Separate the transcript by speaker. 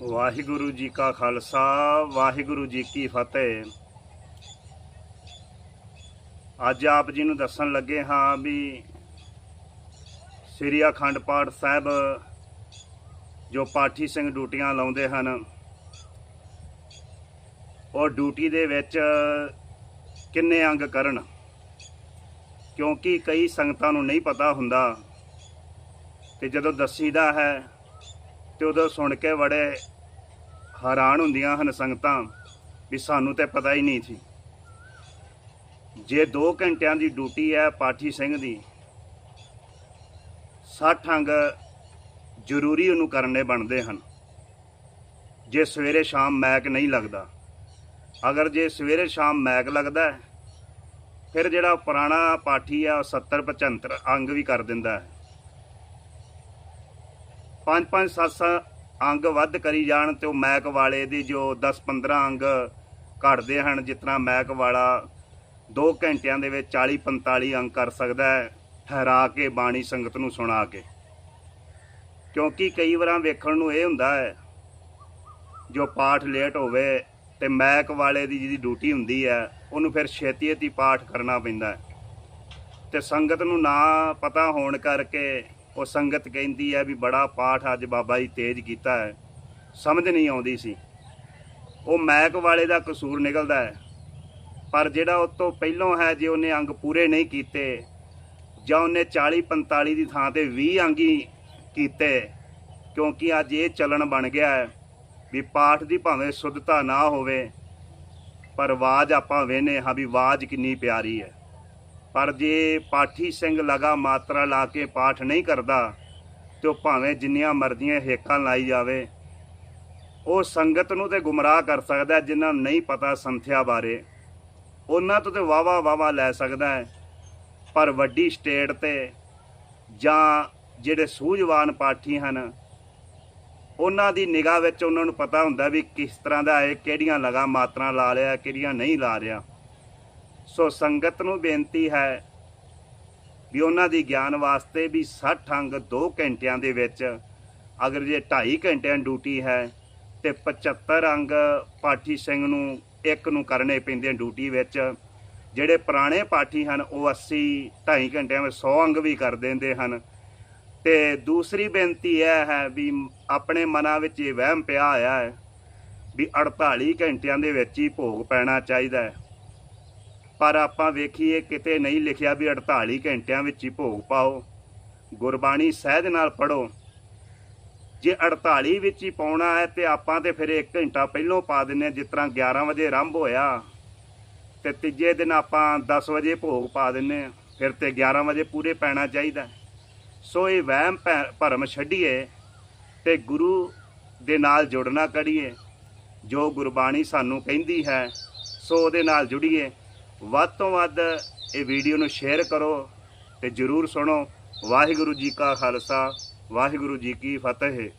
Speaker 1: ਵਾਹਿਗੁਰੂ ਜੀ ਕਾ ਖਾਲਸਾ, ਵਾਹਿਗੁਰੂ ਜੀ ਕੀ ਫਤਿਹ। ਅੱਜ ਆਪ ਜੀ ਨੂੰ ਦੱਸਣ ਲੱਗੇ ਹਾਂ ਵੀ ਸ੍ਰੀ ਅਖੰਡ ਪਾਠ ਸਾਹਿਬ ਜੋ ਪਾਠੀ ਸਿੰਘ ਡਿਊਟੀਆਂ ਲਾਉਂਦੇ ਹਨ, ਉਹ ਡਿਊਟੀ ਦੇ ਵਿੱਚ ਕਿੰਨੇ ਅੰਗ ਕਰਨ? ਕਿਉਂਕਿ ਕਈ ਸੰਗਤਾਂ ਨੂੰ ਨਹੀਂ ਪਤਾ ਹੁੰਦਾ ਤੇ ਜਦੋਂ ਦੱਸੀਦਾ ਹੈ ਤੇ ਉਦੋਂ ਸੁਣ ਕੇ ਬੜੇ ਹੈਰਾਨ ਹੁੰਦੀਆਂ ਹਨ ਸੰਗਤਾਂ ਵੀ ਸਾਨੂੰ ਤੇ ਪਤਾ ਹੀ ਨਹੀਂ ਸੀ। ਜੇ 2 ਘੰਟਿਆਂ ਦੀ ਡਿਊਟੀ ਹੈ ਪਾਠੀ ਸਿੰਘ ਦੀ 60 ਅੰਗ ਜ਼ਰੂਰੀ ਉਹਨੂੰ ਕਰਨੇ ਬਣਦੇ ਹਨ। ਜੇ ਸਵੇਰੇ ਸ਼ਾਮ ਮੈਕ ਨਹੀਂ ਲੱਗਦਾ, ਅਗਰ ਜੇ ਸਵੇਰੇ ਸ਼ਾਮ ਮੈਕ ਲੱਗਦਾ ਫਿਰ ਜਿਹੜਾ ਪੁਰਾਣਾ ਪਾਠੀ ਆ ਉਹ 70 75 ਅੰਗ ਵੀ ਕਰ ਦਿੰਦਾ ਹੈ। ਪੰਜ ਪੰਜ ਸੱਤ ਸੱਤ ਅੰਗ ਵੱਧ ਕਰੀ ਜਾਣ ਤੇ ਉਹ ਮੈਕ ਵਾਲੇ ਦੀ ਜੋ 10 15 ਅੰਗ ਘਟਦੇ ਹਨ ਜਿਤਨਾ ਮੈਕ ਵਾਲਾ 2 ਘੰਟਿਆਂ ਦੇ ਵਿੱਚ 40 45 ਅੰਗ ਕਰ ਸਕਦਾ ਹੈ, ਠਹਿਰਾ ਕੇ ਬਾਣੀ ਸੰਗਤ ਨੂੰ ਸੁਣਾ ਕੇ। ਕਿਉਂਕਿ ਕਈ ਵਾਰਾਂ ਵੇਖਣ ਨੂੰ ਇਹ ਹੁੰਦਾ ਹੈ, ਜੋ ਪਾਠ ਲੇਟ ਹੋਵੇ ਤੇ ਮੈਕ ਵਾਲੇ ਦੀ ਜਿਹਦੀ ਡਿਊਟੀ ਹੁੰਦੀ ਹੈ, ਉਹਨੂੰ ਫਿਰ ਛੇਤੀ ਛੇਤੀ ਪਾਠ ਕਰਨਾ ਪੈਂਦਾ ਹੈ। ਤੇ ਸੰਗਤ ਨੂੰ ਨਾ ਪਤਾ ਹੋਣ ਕਰਕੇ ਉਹ ਸੰਗਤ ਕਹਿੰਦੀ ਹੈ ਵੀ ਬੜਾ ਪਾਠ ਅੱਜ ਬਾਬਾ ਜੀ ਤੇਜ਼ ਕੀਤਾ ਹੈ। ਸਮਝ ਨਹੀਂ ਆਉਂਦੀ ਸੀ। ਉਹ ਮੈਕ ਵਾਲੇ ਦਾ ਕਸੂਰ ਨਿਕਲਦਾ ਹੈ। ਪਰ ਜਿਹੜਾ ਉਸ ਤੋਂ ਪਹਿਲੋਂ ਹੈ, ਜੇ ਉਹਨੇ ਅੰਗ ਪੂਰੇ ਨਹੀਂ ਕੀਤੇ, ਜਾਂ ਉਹਨੇ 40 45 ਦੀ ਥਾਂ ਤੇ 20 ਅੰਗ ਹੀ ਕੀਤੇ, ਕਿਉਂਕਿ ਅੱਜ ਇਹ ਚਲਣ ਬਣ ਗਿਆ ਹੈ ਵੀ ਪਾਠ ਦੀ ਭਾਵੇਂ ਸੁੱਧਤਾ ਨਾ ਹੋਵੇ, ਪਰ ਆਵਾਜ਼ ਆਪਾਂ ਵੇਨੇ ਹਾਂ ਵੀ ਆਵਾਜ਼ ਕਿੰਨੀ ਪਿਆਰੀ ਹੈ। ਪਰ ਜੇ ਪਾਠੀ ਸਿੰਘ ਲਗਾ ਮਾਤਰਾ ਲਾ ਕੇ ਪਾਠ ਨਹੀਂ ਕਰਦਾ ਤੇ ਉਹ ਭਾਵੇਂ ਜਿੰਨੀਆਂ ਮਰਜ਼ੀਆਂ ਹੇਕਾਂ ਲਾਈ ਜਾਵੇ ਉਹ ਸੰਗਤ ਨੂੰ ਤੇ ਗੁੰਮਰਾਹ ਕਰ ਸਕਦਾ ਹੈ, ਜਿਨ੍ਹਾਂ ਨੂੰ ਨਹੀਂ ਪਤਾ ਸੰਥਿਆ ਬਾਰੇ। ਉਹਨਾਂ ਤੋਂ ਤੇ ਵਾਵਾ ਵਾਵਾ ਲੈ ਸਕਦਾ ਹੈ ਪਰ ਵੱਡੀ ਸਟੇਟ ਤੇ ਜਾਂ ਜਿਹੜੇ ਸੂਝਵਾਨ ਪਾਠੀ ਹਨ ਉਹਨਾਂ ਦੀ ਨਿਗਾਹ ਵਿੱਚ ਉਹਨਾਂ ਨੂੰ ਪਤਾ ਹੁੰਦਾ ਵੀ ਕਿਸ ਤਰ੍ਹਾਂ ਦਾ ਹੈ ਕਿਹੜੀਆਂ ਲਗਾ ਮਾਤਰਾ ਲਾ ਲਿਆ ਕਿਹੜੀਆਂ ਨਹੀਂ ਲਾ ਰਿਹਾ। ਸੋ ਸੰਗਤ ਨੂੰ ਬੇਨਤੀ ਹੈ ਵੀ ਉਹਨਾਂ ਦੀ ਗਿਆਨ ਵਾਸਤੇ ਵੀ 60 ਅੰਗ 2 ਘੰਟਿਆਂ ਦੇ ਵਿੱਚ, ਅਗਰ ਜੇ 2.5 ਘੰਟਿਆਂ ਡਿਊਟੀ ਹੈ, ਤੇ 75 ਅੰਗ ਪਾਠੀ ਸਿੰਘ ਨੂੰ, ਇੱਕ ਨੂੰ ਕਰਨੇ ਪੈਂਦੇ ਡਿਊਟੀ ਵਿੱਚ। ਜਿਹੜੇ ਪੁਰਾਣੇ ਪਾਠੀ ਹਨ, ਉਹ 80 2.5 ਘੰਟਿਆਂ ਵਿੱਚ 100 ਅੰਗ ਵੀ ਕਰ ਦਿੰਦੇ ਹਨ। ਤੇ ਦੂਸਰੀ ਬੇਨਤੀ ਇਹ ਹੈ ਵੀ ਆਪਣੇ ਮਨਾਂ ਵਿੱਚ ਇਹ ਵਹਿਮ ਪਿਆ ਹੋਇਆ ਹੈ ਵੀ 48 ਘੰਟਿਆਂ ਦੇ ਵਿੱਚ ਹੀ ਭੋਗ ਪੈਣਾ ਚਾਹੀਦਾ ਹੈ। ਪਰ ਆਪਾਂ ਵੇਖੀਏ ਕਿਤੇ ਨਹੀਂ ਲਿਖਿਆ ਵੀ 48 ਘੰਟਿਆਂ ਵਿੱਚ ਹੀ ਭੋਗ ਪਾਓ। ਗੁਰਬਾਣੀ ਸਹਿਜ ਨਾਲ ਪੜੋ ਜੇ 48 ਵਿੱਚ ਹੀ ਪਾਉਣਾ ਹੈ ਤੇ ਆਪਾਂ ਤੇ ਫਿਰ 1 ਘੰਟਾ ਪਹਿਲਾਂ ਪਾ ਦਿੰਨੇ ਹਾਂ, ਜਿਸ ਤਰ੍ਹਾਂ 11 ਵਜੇ ਆਰੰਭ ਹੋਇਆ। ਤੇ ਤੀਜੇ ਦਿਨ ਆਪਾਂ 10 ਵਜੇ ਭੋਗ ਪਾ ਦਿੰਨੇ ਹਾਂ, ਫਿਰ ਤੇ 11 ਵਜੇ ਪੂਰੇ ਪੈਣਾ ਚਾਹੀਦਾ ਸੋ ਇਹ ਵਹਿਮ ਭੈ- ਭਰਮ ਛੱਡੀਏ ਤੇ ਗੁਰੂ ਦੇ ਨਾਲ ਜੁੜਨਾ ਕਰੀਏ। ਜੋ ਗੁਰਬਾਣੀ ਸਾਨੂੰ ਕਹਿੰਦੀ ਹੈ ਸੋ ਉਹਦੇ ਨਾਲ ਜੁੜੀਏ। ਵੱਧ ਤੋਂ ਵੱਧ ਇਹ ਵੀਡੀਓ ਨੂੰ ਸ਼ੇਅਰ ਕਰੋ ਤੇ ਜਰੂਰ ਸੁਣੋ। ਵਾਹਿਗੁਰੂ ਜੀ ਕਾ ਖਾਲਸਾ, ਵਾਹਿਗੁਰੂ ਜੀ ਕੀ ਫਤਿਹ।